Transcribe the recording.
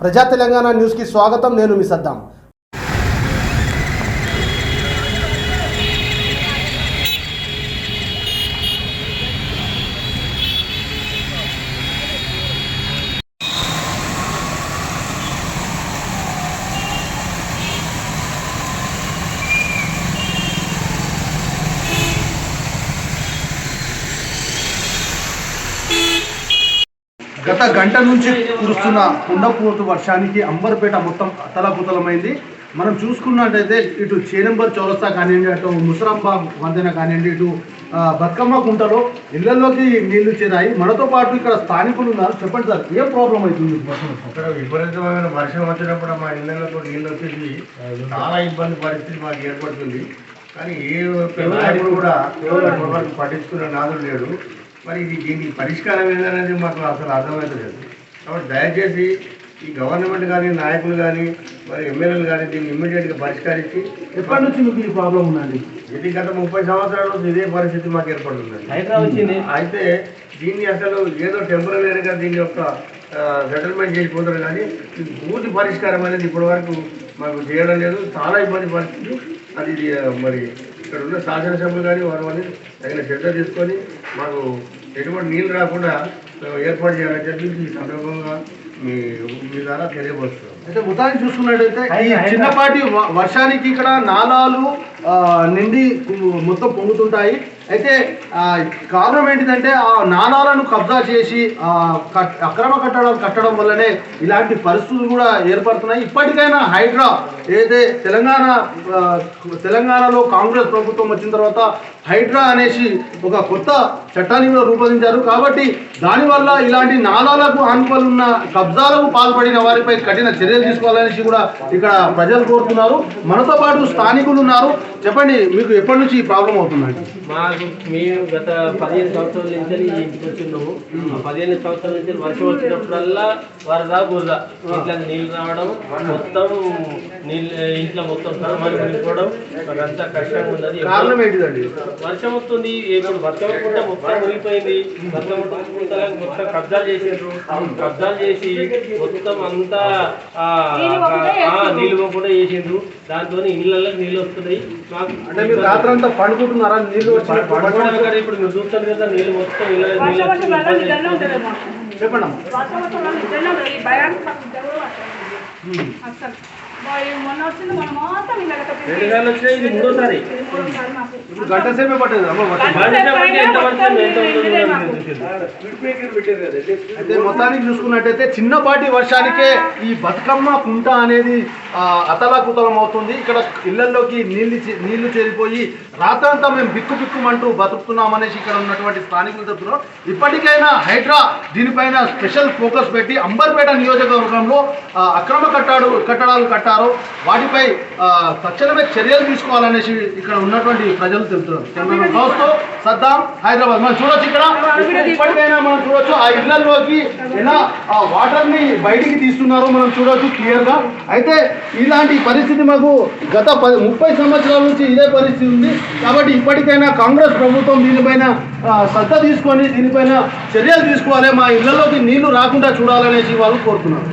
ప్రజా తెలంగాణ న్యూస్కి స్వాగతం. నేను మీ సద్దాం. గత గంట నుంచి కురుస్తున్న కుండపోతు వర్షానికి అంబర్పేట మొత్తం అతలకుతలమైంది. మనం చూసుకున్నట్టయితే ఇటు చేనంబర్ చౌరస్తా కానివ్వండి అటు ముసరాంబా వంతెన కానివ్వండి ఇటు బతుకమ్మ కుంటలో ఇళ్ళలోకి నీళ్ళు చేరాయి. మనతో పాటు ఇక్కడ స్థానికులు ఉన్నారు. చెప్పండి సార్ ఏం ప్రాబ్లం అవుతుంది? ఇక్కడ విపరీతమైన వర్షం వచ్చినప్పుడు మా ఇళ్ళతో నీళ్ళు వచ్చేసి చాలా ఇబ్బంది పరిస్థితి మాకు ఏర్పడుతుంది. కానీ ఏ నాయకుడు కూడా పట్టించుకునే నాదుడు లేడు. మరి ఇది దీనికి పరిష్కారం ఏంటనేది మాకు అసలు అర్థమవుతలేదు కాబట్టి దయచేసి ఈ గవర్నమెంట్ కానీ నాయకులు కానీ మరి ఎమ్మెల్యేలు కానీ దీన్ని ఇమ్మీడియట్గా పరిష్కరించి ఎప్పటి నుంచి మీకు ఈ ప్రాబ్లం ఉందండి? ఇది గత ముప్పై సంవత్సరాల నుంచి ఇదే పరిస్థితి మాకు ఏర్పడుతుంది. అయితే దీన్ని అసలు ఏదో టెంపరీగా దీని యొక్క సెటిల్మెంట్ చేసిపోతారు కానీ పూర్తి పరిష్కారం అనేది ఇప్పటి వరకు మాకు చేయడం లేదు. చాలా ఇబ్బంది పరిస్థితి. అది మరి ఇక్కడ ఉన్న శాసనసభ్యులు కానీ వారు అని తగిన శ్రద్ధ తీసుకొని మాకు ఎటువంటి నీళ్ళు రాకుండా ఏర్పాటు చేయాలని చెప్పి ఈ సందర్భంగా మీ మీ ద్వారా తెలియపరుస్తున్నాం. అయితే మొత్తానికి చూసుకున్నట్టయితే ఈ చిన్నపాటి వర్షానికి ఇక్కడ నాలాలు ఆ, నిండి మొత్తం పొంగుతుంటాయి. అయితే కారణం ఏంటిదంటే ఆ నాణాలను కబ్జా చేసి కట్- అక్రమ కట్టడం కట్టడం వల్లనే ఇలాంటి పరిస్థితులు కూడా ఏర్పడుతున్నాయి. ఇప్పటికైనా హైడ్రా ఏదైతే తెలంగాణ తెలంగాణలో కాంగ్రెస్ ప్రభుత్వం వచ్చిన తర్వాత హైడ్రా అనేసి ఒక కొత్త చట్టాన్ని కూడా రూపొందించారు. కాబట్టి దానివల్ల ఇలాంటి నాణాలకు అనుకూలున్న కబ్జాలకు పాల్పడిన వారిపై కఠిన చర్యలు తీసుకోవాలనేసి కూడా ఇక్కడ ప్రజలు కోరుతున్నారు. మనతో పాటు స్థానికులు ఉన్నారు. చెప్పండి మీకు ఎప్పటి నుంచి ఈ ప్రాబ్లం అవుతుందండి? మేము గత పదిహేను సంవత్సరాల నుంచి ఈ ఇంటికి వచ్చిన్నాము ఆ పదిహేను సంవత్సరాల నుంచి వర్షం వచ్చినప్పుడల్లా వరద బురద ఇంట్లో నీళ్ళు రావడం మొత్తం నీళ్ళు ఇంట్లో మొత్తం సామాన్ మునిగిపోవడం మాకు అంతా కష్టంగా ఉన్నది. కారణం ఏంటిదండి? వర్షం వస్తుంది ఇప్పుడు వర్షం కుంట మొత్తం మునిగిపోయింది. వర్షం కుంట మొత్తం కబ్జాలు చేసిండ్రు. కబ్జాలు చేసి మొత్తం అంతా నీళ్ళు పోకుండా చేసిండ్రు. దాంతో ఇళ్ళల్లో నీళ్ళు వస్తున్నాయి. మాకు అంటే మీరు రాత్రంతా పండుకుంటున్నారా? నీళ్ళు వచ్చి చెప్పండి ఇప్పుడు గంట సేపే పట్టేది. అయితే మొత్తానికి చూసుకున్నట్టయితే చిన్నపాటి వర్షానికే ఈ బతుకమ్మ కుంట అనేది అతలాకుతలం అవుతుంది. ఇక్కడ ఇళ్ళలోకి నీళ్ళు నీళ్ళు చేరిపోయి రాత్రంతా మేము బిక్కు బిక్కుమంటూ బతుకుతున్నాం అనేసి ఇక్కడ ఉన్నటువంటి స్థానికులు చెప్తున్నారు ఇప్పటికైనా హైడ్రా దీనిపైన స్పెషల్ ఫోకస్ పెట్టి అంబర్పేట నియోజకవర్గంలో అక్రమ కట్టాడు కట్టడాలు కట్టారు వాటిపై తక్షణమే చర్యలు తీసుకోవాలనేసి ఇక్కడ ఉన్నటువంటి ప్రజలు గౌస్తో సద్దాం. హైదరాబాద్. మనం చూడొచ్చు ఇక్కడ. ఇప్పటికైనా మనం చూడొచ్చు. ఆ ఇళ్ళలోకి ఎలా ఆ వాటర్ని బయటికి తీస్తున్నారో మనం చూడొచ్చు క్లియర్గా అయితే ఇలాంటి పరిస్థితి మాకు గత పది ముప్పై సంవత్సరాల నుంచి ఇదే పరిస్థితి ఉంది. కాబట్టి ఇప్పటికైనా కాంగ్రెస్ ప్రభుత్వం దీనిపైన శ్రద్ధ తీసుకొని దీనిపైన చర్యలు తీసుకోవాలి. మా ఇళ్ళలోకి నీళ్ళు రాకుండా చూడాలనేసి వాళ్ళు కోరుతున్నారు.